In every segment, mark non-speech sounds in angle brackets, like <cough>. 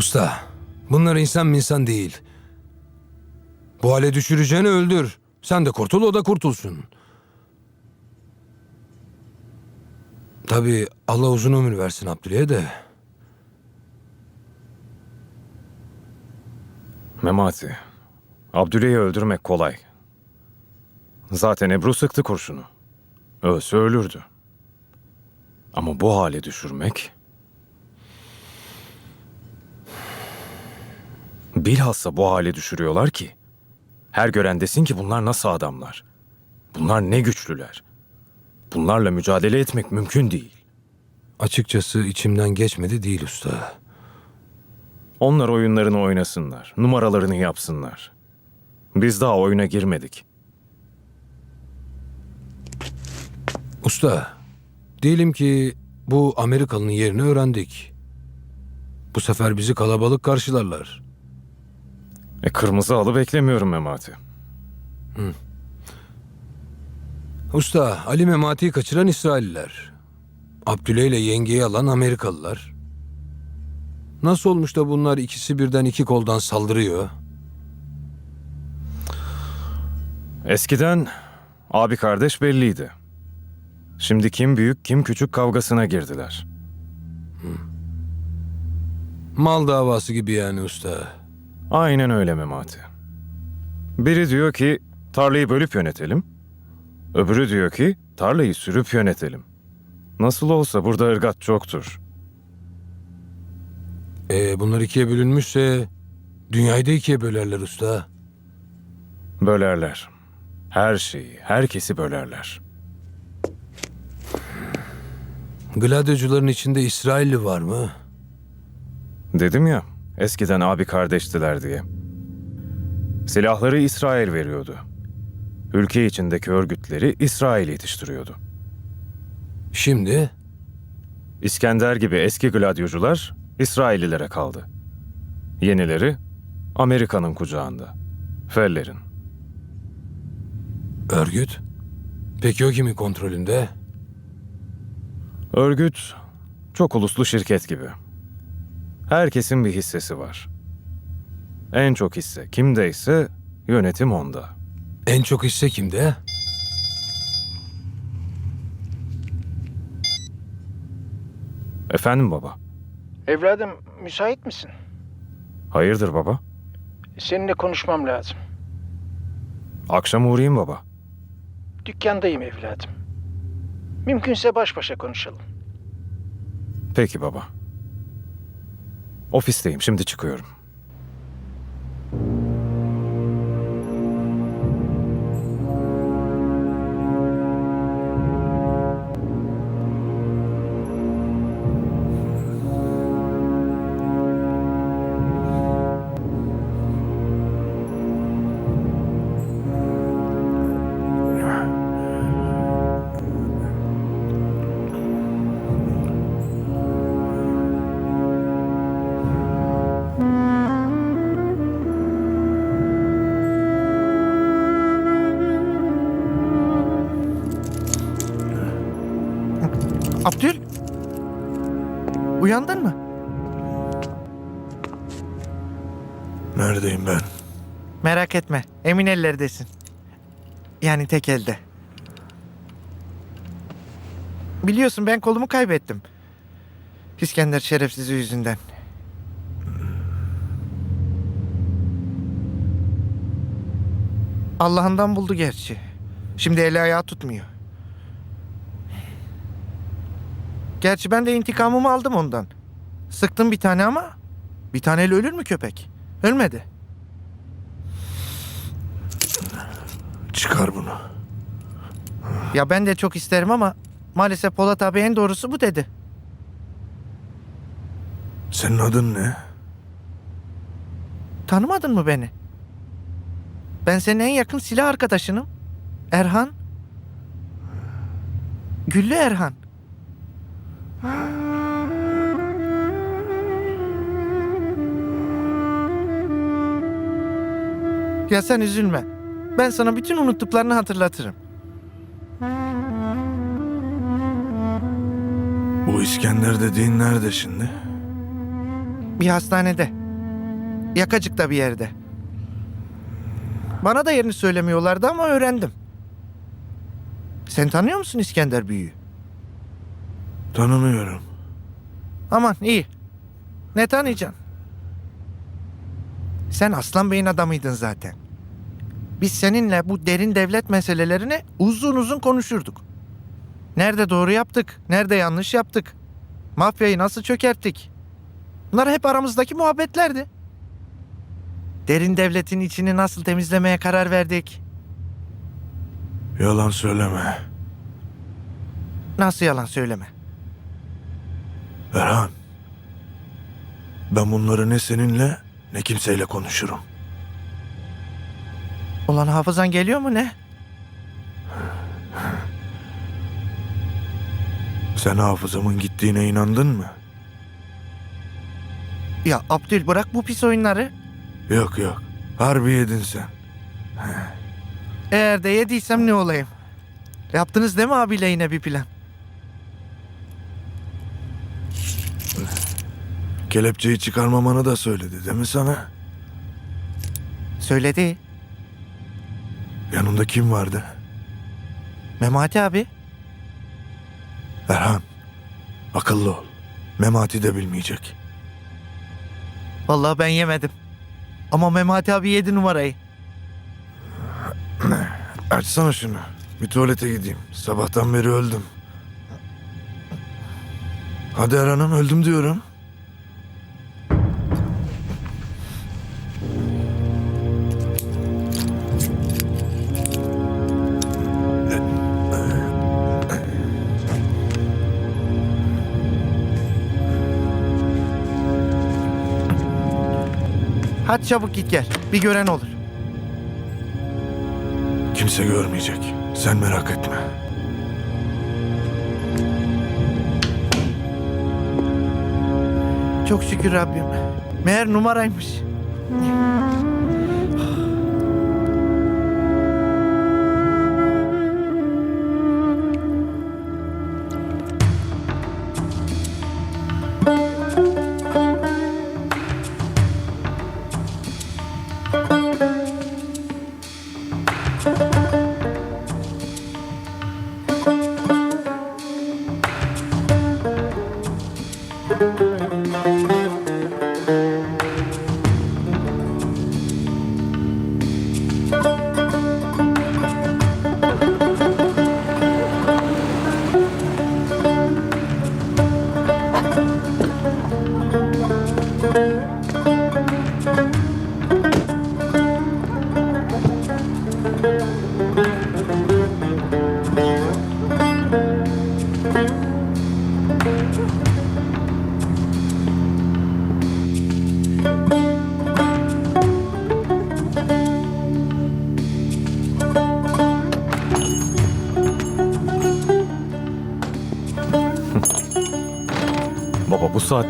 Usta, bunlar insan mı insan değil. Bu hale düşüreceğini öldür. Sen de kurtul, o da kurtulsun. Tabii Allah uzun ömür versin Abdüley'e de. Memati, Abdüley'i öldürmek kolay. Zaten Ebru sıktı kurşunu. Ölse ölürdü. Ama bu hale düşürmek... Bilhassa bu hale düşürüyorlar ki... Her gören desin ki bunlar nasıl adamlar? Bunlar ne güçlüler? Bunlarla mücadele etmek mümkün değil. Açıkçası içimden geçmedi değil usta. Onlar oyunlarını oynasınlar, numaralarını yapsınlar. Biz daha oyuna girmedik. Usta, diyelim ki bu Amerikalı'nın yerini öğrendik. Bu sefer bizi kalabalık karşılarlar. E kırmızı halı beklemiyorum Memati. Usta, Ali Memati'yi kaçıran İsrailliler. Abdüley ile yengeyi alan Amerikalılar. Nasıl olmuş da bunlar ikisi birden iki koldan saldırıyor? Eskiden abi kardeş belliydi. Şimdi kim büyük kim küçük kavgasına girdiler. Mal davası gibi yani usta. Aynen öyle Memati. Biri diyor ki tarlayı bölüp yönetelim. Öbürü diyor ki tarlayı sürüp yönetelim. Nasıl olsa burada ırgat çoktur. E bunlar ikiye bölünmüşse dünyayı da ikiye bölerler usta. Bölerler. Her şeyi, herkesi bölerler. Gladyocuların içinde İsrailli var mı? Dedim ya, eskiden abi kardeştiler diye. Silahları İsrail veriyordu. Ülke içindeki örgütleri İsrail yetiştiriyordu. Şimdi İskender gibi eski gladyocular İsraillilere kaldı. Yenileri Amerika'nın kucağında. Feller'in. örgüt. Peki o kimin kontrolünde? Örgüt çok uluslu şirket gibi. Herkesin bir hissesi var. En çok hisse kimdeyse yönetim onda. En çok hisse kimde? Efendim baba? Evladım müsait misin? Hayırdır baba? Seninle konuşmam lazım. Akşam uğrayayım baba. Dükkandayım evladım. Mümkünse baş başa konuşalım. Peki baba. Ofisteyim şimdi çıkıyorum. Abdül? Uyandın mı? Neredeyim ben? Merak etme. Emin ellerdesin. Yani tek elde. Biliyorsun ben kolumu kaybettim. İskender şerefsizi yüzünden. Allah'ından buldu gerçi. Şimdi eli ayağı tutmuyor. Gerçi ben de intikamımı aldım ondan. Sıktım bir tane ama bir taneyle ölür mü köpek? Ölmedi. Çıkar bunu. Ya ben de çok isterim ama maalesef Polat abi en doğrusu bu dedi. Senin adın ne? Tanımadın mı beni? Ben senin en yakın silah arkadaşınım. Erhan. Güllü Erhan. Ya sen üzülme. Ben sana bütün unuttuklarını hatırlatırım. Bu İskender dediğin nerede şimdi? Bir hastanede. Yakacıkta bir yerde. Bana da yerini söylemiyorlardı ama öğrendim. Sen tanıyor musun İskender Büyü'yü? Tanımıyorum. Aman iyi. Ne tanıyacaksın? Sen Aslan Bey'in adamıydın zaten. Biz seninle bu derin devlet meselelerini uzun uzun konuşurduk. Nerede doğru yaptık, nerede yanlış yaptık. Mafyayı nasıl çökerttik. Bunlar hep aramızdaki muhabbetlerdi. Derin devletin içini nasıl temizlemeye karar verdik. Yalan söyleme. Nasıl yalan söyleme. Erhan. Ben bunları ne seninle ne kimseyle konuşurum. Ulan hafızan geliyor mu ne? Sen hafızamın gittiğine inandın mı? Ya Abdül bırak bu pis oyunları. Yok yok. Harbi yedin sen. Eğer de yediysem ne olayım? Yaptınız değil mi abiyle yine bir plan? Kelepçeyi çıkarmamanı da söyledi değil mi sana? Söyledi. Yanında kim vardı? Memati abi. Erhan. Akıllı ol. Memati de bilmeyecek. Vallahi ben yemedim. Ama Memati abi yedi numarayı. <clears throat> Açsana şunu. Bir tuvalete gideyim. Sabahtan beri öldüm. Hadi Erhan'ım öldüm diyorum. Hadi çabuk git gel. Bir gören olur. Kimse görmeyecek. Sen merak etme. Çok şükür Rabbim. Meğer numaraymış. Baba bu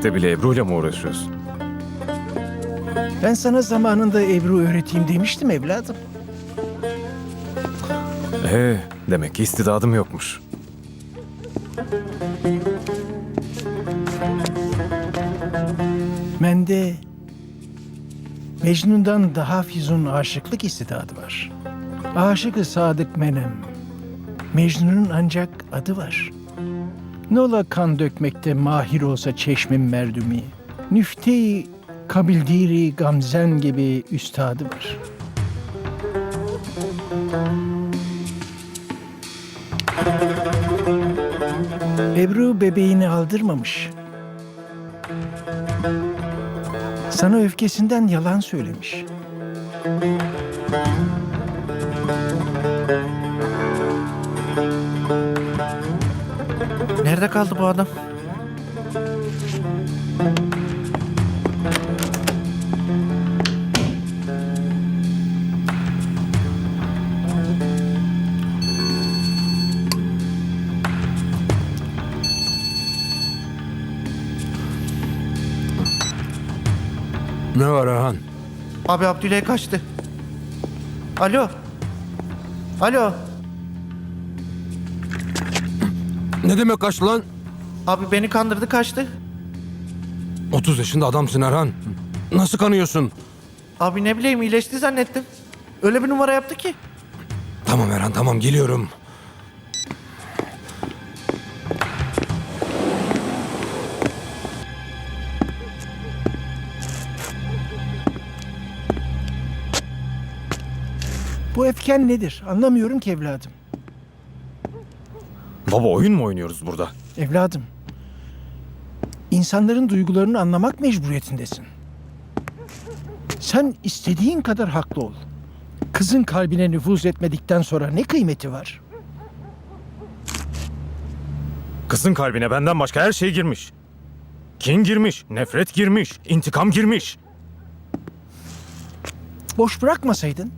saatte bile Ebru'yla mı uğraşıyorsun? Ben sana zamanında Ebru öğreteyim demiştim evladım. Ee, demek ki istidadım yokmuş. Mende Mecnun'dan daha Füzun aşıklık istidadı var. Aşıkı Sadık Menem. Mecnun'un ancak adı var. Ne ola kan dökmekte mahir olsa çeşmim merdumi. Nüfte-i kabildiri gamzen gibi üstadı var. Ebru bebeğini aldırmamış. Sana öfkesinden yalan söylemiş. Nerede kaldı bu adam? Ne var Erhan? Abi Abdüley kaçtı. Alo. Alo. Ne demek kaç lan? Abi beni kandırdı kaçtı. 30 yaşında adamsın Erhan. Nasıl kanıyorsun? Abi ne bileyim iyileşti zannettim. Öyle bir numara yaptı ki. Tamam Erhan tamam geliyorum. Bu efken nedir? Anlamıyorum ki evladım. Baba oyun mu oynuyoruz burada? Evladım. İnsanların duygularını anlamak mecburiyetindesin. Sen istediğin kadar haklı ol. Kızın kalbine nüfuz etmedikten sonra ne kıymeti var? Kızın kalbine benden başka her şey girmiş. Kin girmiş, nefret girmiş, intikam girmiş. Boş bırakmasaydın.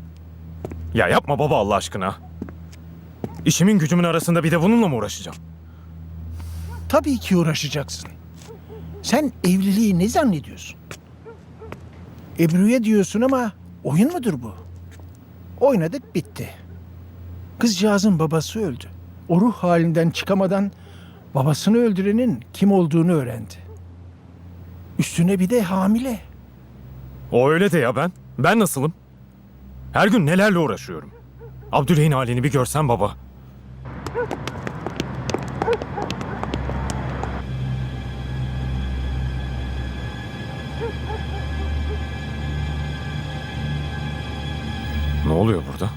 Ya yapma baba Allah aşkına. İşimin gücümün arasında bir de bununla mı uğraşacağım? Tabii ki uğraşacaksın. Sen evliliği ne zannediyorsun? Ebru'ya diyorsun ama oyun mudur bu? Oynadık bitti. Kızcağızın babası öldü. O ruh halinden çıkamadan babasını öldürenin kim olduğunu öğrendi. Üstüne bir de hamile. O öyle de ya ben. Ben nasılım? Her gün nelerle uğraşıyorum. Abdüley'in halini bir görsen baba. Ne oluyor burada?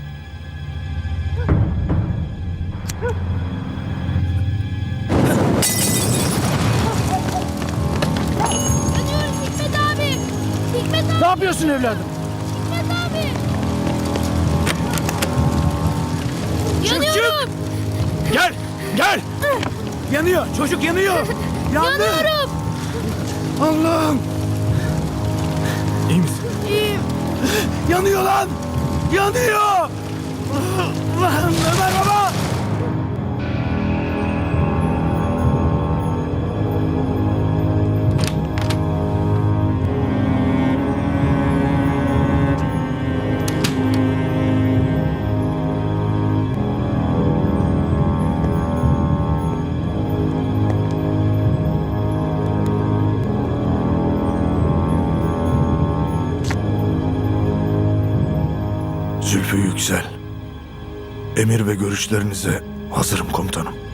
Yanıyorum Hikmet abi. Hikmet abi. Ne yapıyorsun evladım? Hikmet abi. Yanıyorum. Gel! Gel! Yanıyor. Çocuk yanıyor. Yanıyorum. Allah'ım. İyi misin? İyiyim. Yanıyor lan. Yanıyor. Lan Ömer baba. Zülfü Yüksel. Emir ve görüşlerinize hazırım komutanım.